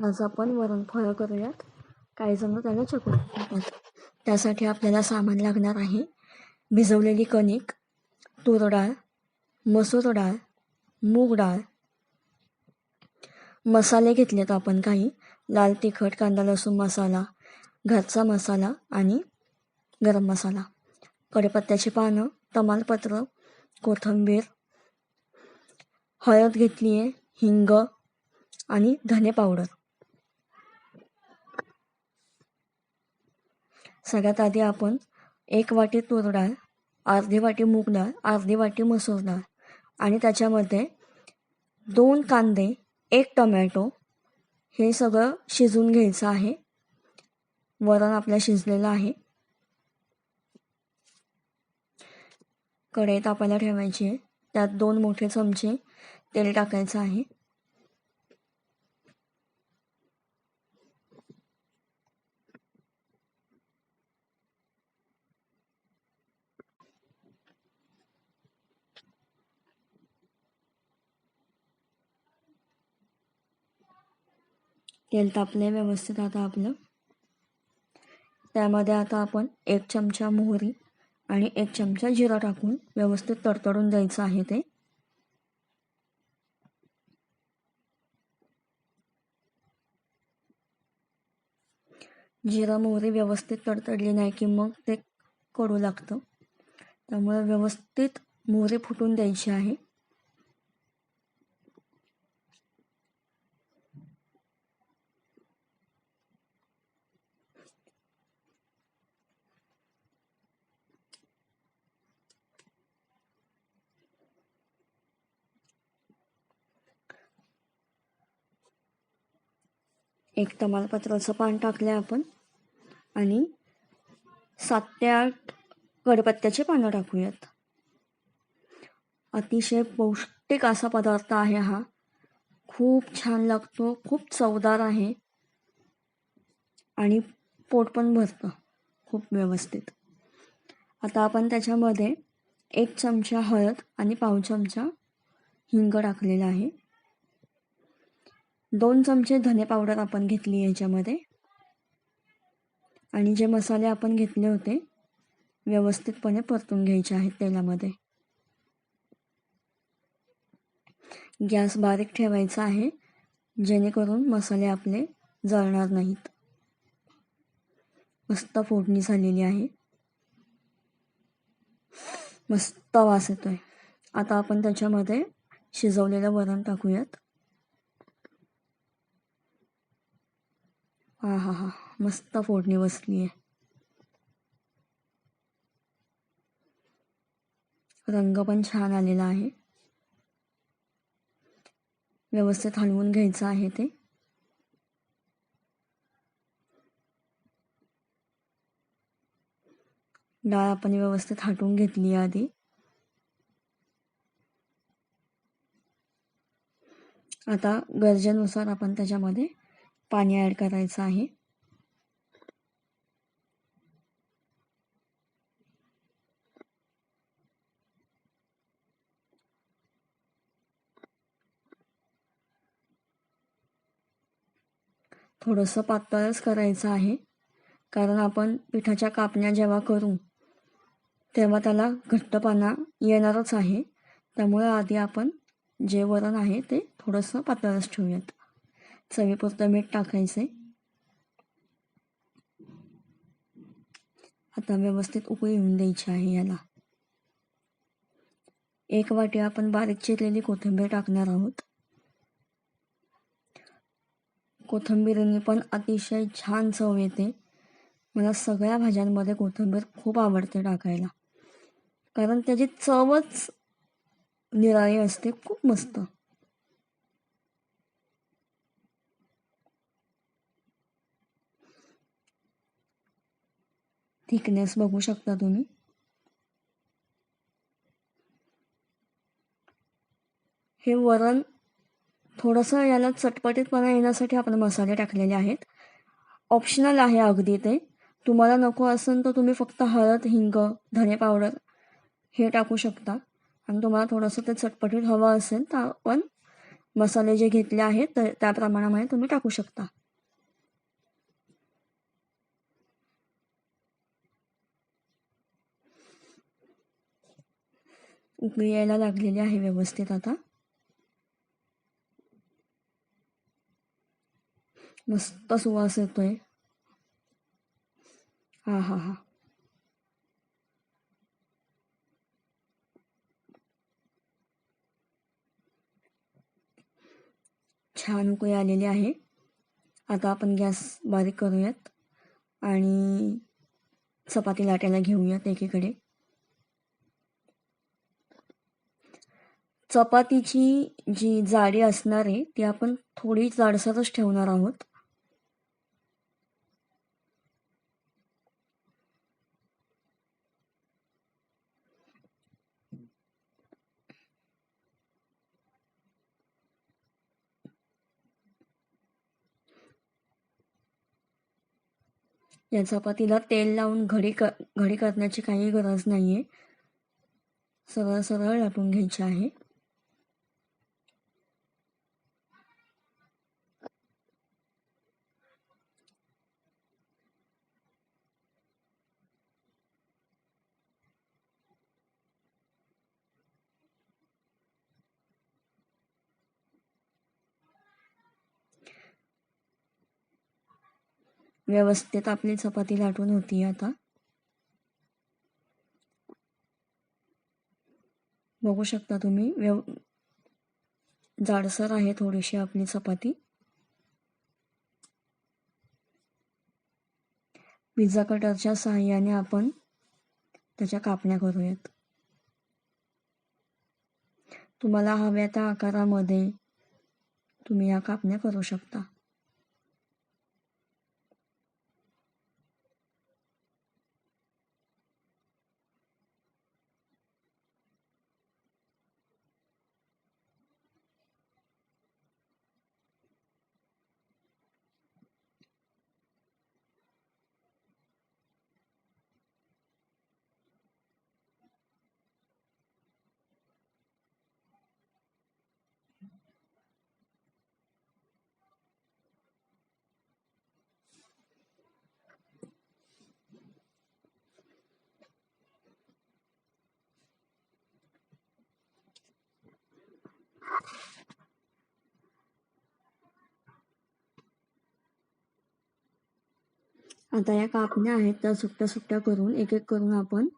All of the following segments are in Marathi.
आज आपण वरणफळं करूयात. काही जण त्याला चकू म्हणतात त्यासाठी आपल्याला सामान लागणार आहे. भिजवलेली कणिक तूर डाळ मसूर डाळ मूग डाळ. मसाले घेतलेत आपण काही. लाल तिखट कांदा लसूण मसाला घरचा मसाला आणि गरम मसाला. कडपत्त्याची पानं तमालपत्र कोथिंबीर हळद घेतली आहे हिंग आणि धने पावडर सगळ्यात आधी आपण एक वाटी तूर डाळ अर्धी वाटी मूग डाळ अर्धी वाटी मसूर डाळ आणि त्याच्यामध्ये दोन कांदे एक टमॅटो हे सगळं शिजून घ्यायचं आहे. वरण आपल्या शिजलेलं आहे. कढई तापायला ठेवायची आहे. त्यात दोन मोठे चमचे तेल टाकायचं आहे. तेल तापले व्यवस्थित आता आपलं. त्यामध्ये आता आपण एक चमचा मोहरी आणि एक चमचा जिरा टाकून व्यवस्थित तडतडून द्यायचं आहे ते. जिरा मोहरी व्यवस्थित तडतडली नाही की मग ते कडू लागतं. त्यामुळे व्यवस्थित मोहरी फुटून द्यायची आहे. एक तमालपत्राचं पान टाकलं आपण. आणि सात ते आठ कडपत्त्याचे पानं टाकूयात. अतिशय पौष्टिक असा पदार्थ आहे हा. खूप छान लागतो खूप चवदार आहे. आणि पोट पण भरतं खूप व्यवस्थित. आता आपण त्याच्यामध्ये एक चमचा हळद आणि पाव चमचा हिंग टाकलेला आहे. दोन चमचे धने पावडर आपण घेतली याच्यामध्ये. आणि जे मसाले आपण घेतले होते व्यवस्थितपणे परतून घ्यायचे आहेत तेलामध्ये. गॅस बारीक ठेवायचा आहे जेणेकरून मसाले आपले जळणार नाहीत. मस्त फोडणी झालेली आहे. मस्त वास येतोय. आता आपण त्याच्यामध्ये शिजवलेलं वरण टाकूयात. हा हा हा मस्त फोडणी बसली आहे रंग पण छान आलेला आहे. व्यवस्थित हलवून घ्यायचं आहे ते. डाळ आपण व्यवस्थित हटवून घेतली आधी. आता गरजेनुसार आपण त्याच्यामध्ये पाणी ॲड करायचं आहे. थोडंसं पातळच करायचं आहे. कारण आपण पिठाच्या कापण्या जेव्हा करू तेव्हा त्याला घट्टपणा येणारच आहे. त्यामुळे आधी आपण जे वरण आहे ते थोडंसं पातळच ठेवूयात. चवीपुरतं मीठ टाकायचे आता व्यवस्थित उकळी येऊन द्यायची आहे याला. एक वाटी आपण बारीक चिरलेली कोथिंबीर टाकणार आहोत. कोथिंबीरीने पण अतिशय छान चव येते. मला सगळ्या भाज्यांमध्ये कोथिंबीर खूप आवडते टाकायला. कारण त्याची चवच निराळी असते खूप मस्त. थिकनेस बघू शकता तुम्ही. हे वरण थोडंसं याला चटपटीतपणा येण्यासाठी आपण मसाले टाकलेले आहेत. ऑप्शनल आहे अगदी ते. तुम्हाला नको असेल तर तुम्ही फक्त हळद हिंग धने पावडर हे टाकू शकता. आणि तुम्हाला थोडंसं ते चटपटीत हवं असेल तर आपण मसाले जे घेतले आहेत तर त्या प्रमाणामध्ये तुम्ही टाकू शकता. उकळी यायला लागलेली आहे व्यवस्थित आता. मस्त सुवास येतोय. हा हा हा. छान उकळी आलेली आहे. आता आपण गॅस बारीक करूयात आणि चपाती लाटायला घेऊयात एकीकडे. चपातीची जी जाडी असणार आहे ती आपण थोडी जाडसरच ठेवणार आहोत. या चपातीला तेल लावून घडी घडी करण्याची काही गरज नाहीये. सरळ सरळ लाटून घ्यायची आहे. व्यवस्थित आपली चपाती लाटून होती आता. बघू शकता तुम्ही व्यव जाडसर आहे थोडीशी आपली चपाती. पिझ्झा कटरच्या सहाय्याने आपण त्याच्या कापण्या करूयात. तुम्हाला हव्या त्या आकारामध्ये तुम्ही या कापण्या करू शकता. आता या कापण्या आहेत त्या सुट्ट्या सुट्ट्या करून एक एक करून आपण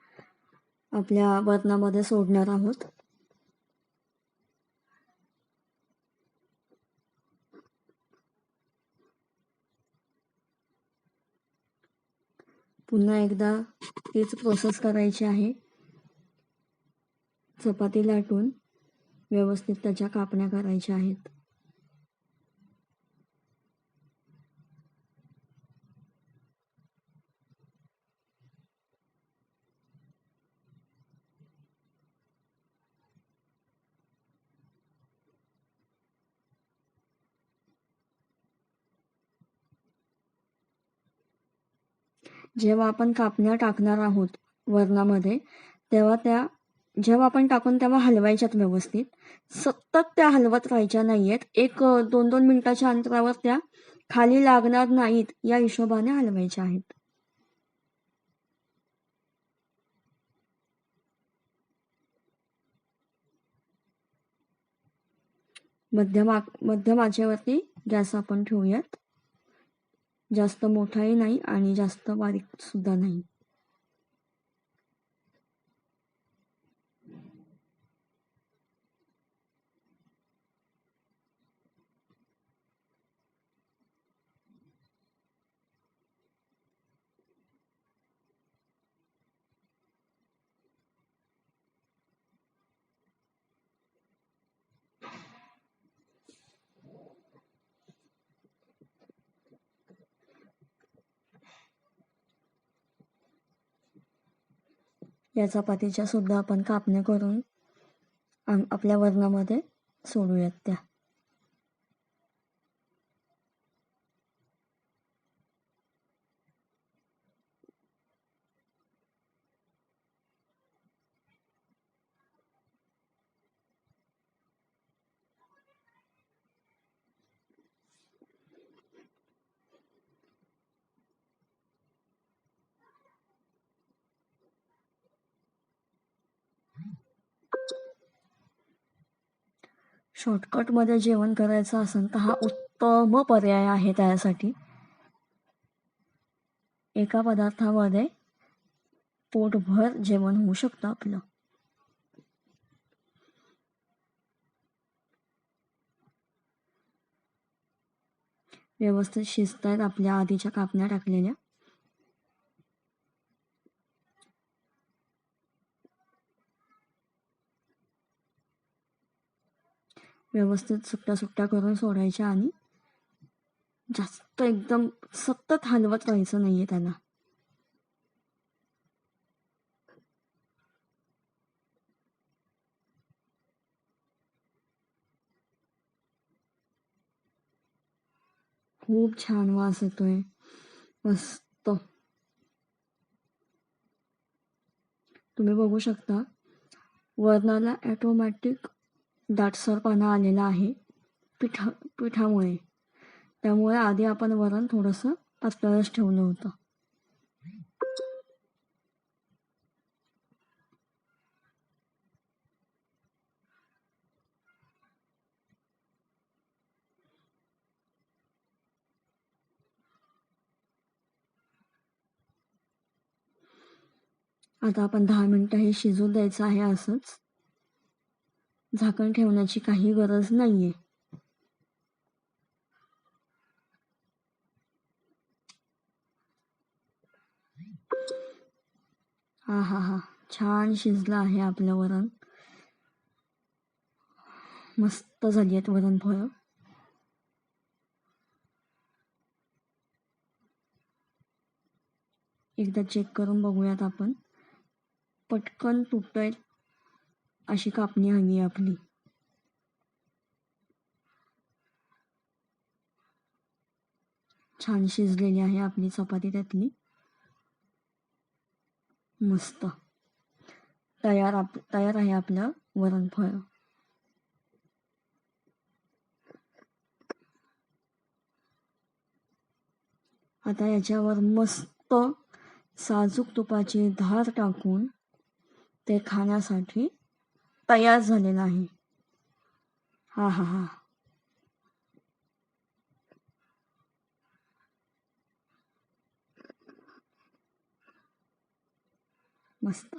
आपल्या बर्तनामध्ये सोडणार आहोत. पुन्हा एकदा तीच प्रोसेस करायची आहे. चपाती लाटून व्यवस्थित त्याच्या कापण्या करायच्या आहेत. जेव्हा आपण कापण्या टाकणार आहोत वरणामध्ये तेव्हा त्या जेव्हा आपण टाकून तेव्हा हलवायच्यात व्यवस्थित. सतत त्या हलवत राहायच्या नाही आहेत एक दोन दोन मिनिटाच्या अंतरावर त्या खाली लागणार नाहीत या हिशोबाने हलवायच्या आहेत. मध्यम मध्यम आचेवरती गॅस आपण ठेवूयात. जास्त मोठाही नाही आणि जास्त बारीक सुद्धा नाही. या चपातीच्या सुद्धा आपण कापण्या करून आपल्या वरणामध्ये सोडूयात त्या. शॉर्टकटमध्ये जेवण करायचं असेल तर हा उत्तम पर्याय आहे त्यासाठी. एका पदार्थामध्ये पोटभर जेवण होऊ शकतं आपलं. व्यवस्थित शिजत आहेत आपल्या आधीच्या कापण्या टाकलेल्या. व्यवस्थित सुट्ट्या सुट्ट्या करून सोडायच्या आणि जास्त एकदम सतत हलवत राहायचं नाहीये त्याला. खूप छान वास येतोय. मस्त. तुम्ही बघू शकता वर्णाला ॲटोमॅटिक दाटसरपणा आलेला आहे पिठा पिठामुळे. त्यामुळे आधी आपण वरण थोडंसं पातळच ठेवलं होतं. आता आपण दहा मिनटं हे शिजू द्यायचं आहे असंच. झाकण ठेवण्याची काही गरज नाहीये. हा हा हा. छान शिजलं आहे आपलं वरण. मस्त झाली आहेत वरणफळं एकदा चेक करून बघूयात आपण. पटकन तुटत अशी कापणी हवी आपली. छान शिजलेली आहे आपली चपाती त्यातली. मस्त. तयार आप तयार आहे आपलं वरणफळ आता याच्यावर मस्त साजूक तुपाची धार टाकून ते खाण्यासाठी तयार झाले आहे हा हा हा. मस्त.